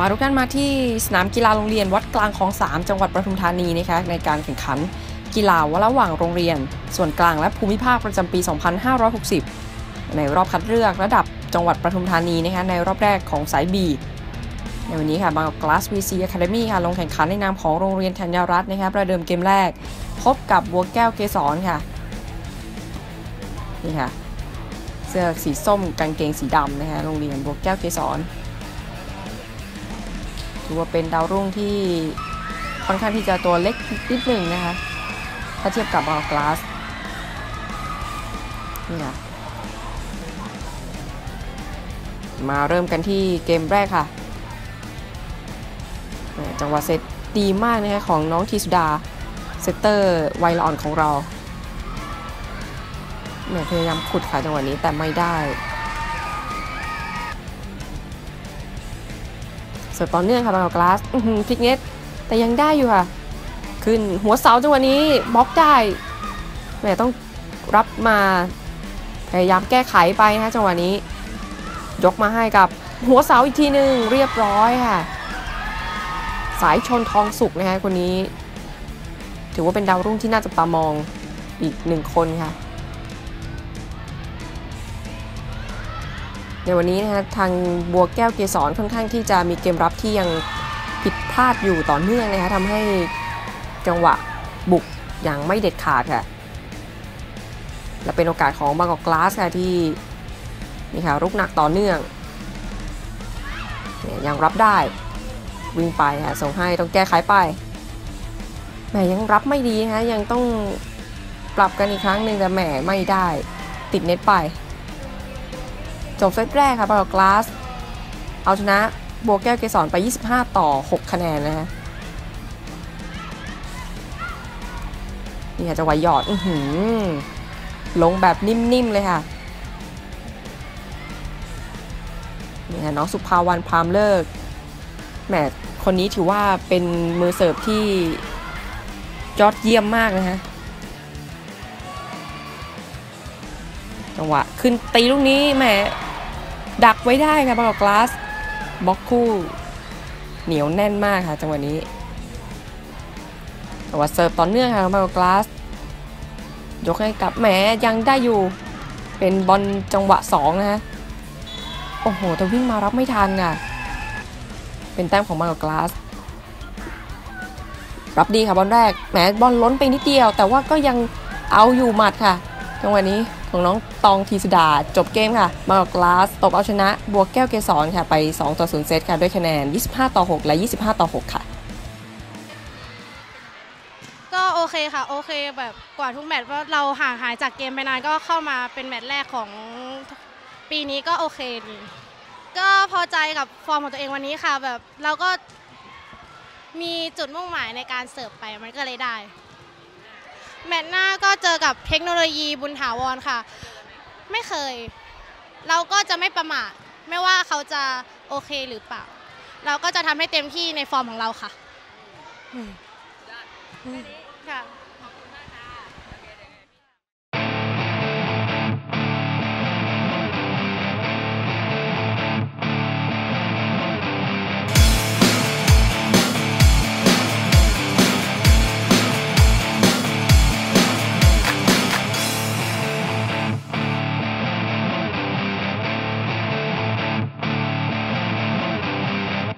มาทุกท่านมาที่สนามกีฬาโรงเรียนวัดกลางคลองสามจังหวัดปทุมธานีนะคะในการแข่งขันกีฬาวระหว่างโรงเรียน ส่วนกลางและภูมิภาคประจำปี 2560 ในรอบคัดเลือกระดับจังหวัดปทุมธานีนะคะในรอบแรกของสาย B ในวันนี้ค่ะบางกลาส VC Academy ค่ะลงแข่งขันในนามของโรงเรียนธัญรัตน์นะคะประเดิมเกมแรก พบกับบัวแก้วเกสรค่ะนี่ค่ะเสื้อสีส้มกางเกงสีดำนะคะโรงเรียนบัวแก้วเกสร ถือว่าเป็นดาวรุ่งที่ค่อนข้างที่จะตัวเล็กนิดหนึ่งนะคะ ถ้าเทียบกับบางกลาสนี่ค่ะมาเริ่มกันที่เกมแรกค่ะ จังหวะเซตดีมากนะคะของน้องทีสุดา เซตเตอร์ไวลอนของเราแหม่พยายามขุดค่ะจังหวะนี้แต่ไม่ได้ เสิร์ฟต่อเนื่องค่ะบางกลาสอื้อหือพลิกเน็ตแต่ยังได้อยู่ค่ะ ขึ้นหัวเสาจังหวะนี้บล็อกได้แหม่ต้องรับมาพยายามแก้ไขไปนะคะจังหวะนี้ ยกมาให้กับหัวเสาอีกทีหนึ่งเรียบร้อยค่ะ สายชนทองสุกนะคะคนนี้ ถือว่าเป็นดาวรุ่งที่น่าจับตามองอีกหนึ่งคนค่ะ ในวันนี้นะคะทางบัวแก้วเกสรค่อนข้างที่จะมีเกมรับที่ยังผิดพลาดอยู่ต่อเนื่องนะคะทำให้จังหวะบุกอย่างไม่เด็ดขาดค่ะและเป็นโอกาสของบางกอกกลาสค่ะที่นี่ค่ะรุกหนักต่อเนื่องเนี่ยยังรับได้วิ่งไปค่ะส่งให้ต้องแก้ไขไปแหมยังรับไม่ดีนะยังต้องปรับกันอีกครั้งหนึ่งแต่แหมไม่ได้ติดเน็ตไป จบเซตแรกค่ะบางกอกกลาส เอาชนะบัวแก้วเกสรไป 25 ต่อ 6 คะแนนนะฮะนี่ค่ะจะไหวหยอด อื้อหือ ลงแบบนิ่ม ๆ เลยค่ะ นี่ค่ะน้องสุภาวันพรามเลิก แหมคนนี้ถือว่าเป็นมือเสิร์ฟที่ยอดเยี่ยมมากนะฮะ จังหวะ ขึ้นตีลูกนี้แหม ดักไว้ได้ค่ะบอกกลาสบล็อกคู่ เหนียวแน่นมากค่ะจังหวะนี้จังหวะเสิร์ฟต่อเนื่องค่ะบอกกลาสยกให้กับแหมยังได้อยู่ เป็นบอลจังหวะ2นะฮะโอ้โหแต่วิ่งมารับไม่ทันค่ะเป็นแต้มของบางกอกกลาสรับดีค่ะบอลแรกแหมบอลล้นไปนิดเดียว แต่ว่าก็ยังเอาอยู่หมัดค่ะ จังหวะนี้ของน้องตองทีสุดาจบเกมค่ะบากอกกลาสตบเอาชนะบัวแก้วเกสรค่ะไป 2 ต่อ 0 เซตค่ะ ด้วยคะแนน 25 ต่อ 6 และ 25 ต่อ 6 ค่ะ ก็โอเคค่ะ โอเคแบบกว่าทุกแมตช์เพราะเราห่างหายจากเกมไปนานก็เข้ามาเป็นแมตช์แรกของปีนี้ก็โอเคดีก็พอใจกับฟอร์มของตัวเองวันนี้ค่ะ แบบเราก็มีจุดมุ่งหมายในการเสิร์ฟไปมันก็เลยได้ แมตช์หน้าก็เจอกับเทคโนโลยีบุญถาวรค่ะ ไม่เคย เราก็จะไม่ประมาทไม่ว่าเขาจะโอเคหรือเปล่า เราก็จะทำให้เต็มที่ในฟอร์มของเราค่ะอืมค่ะ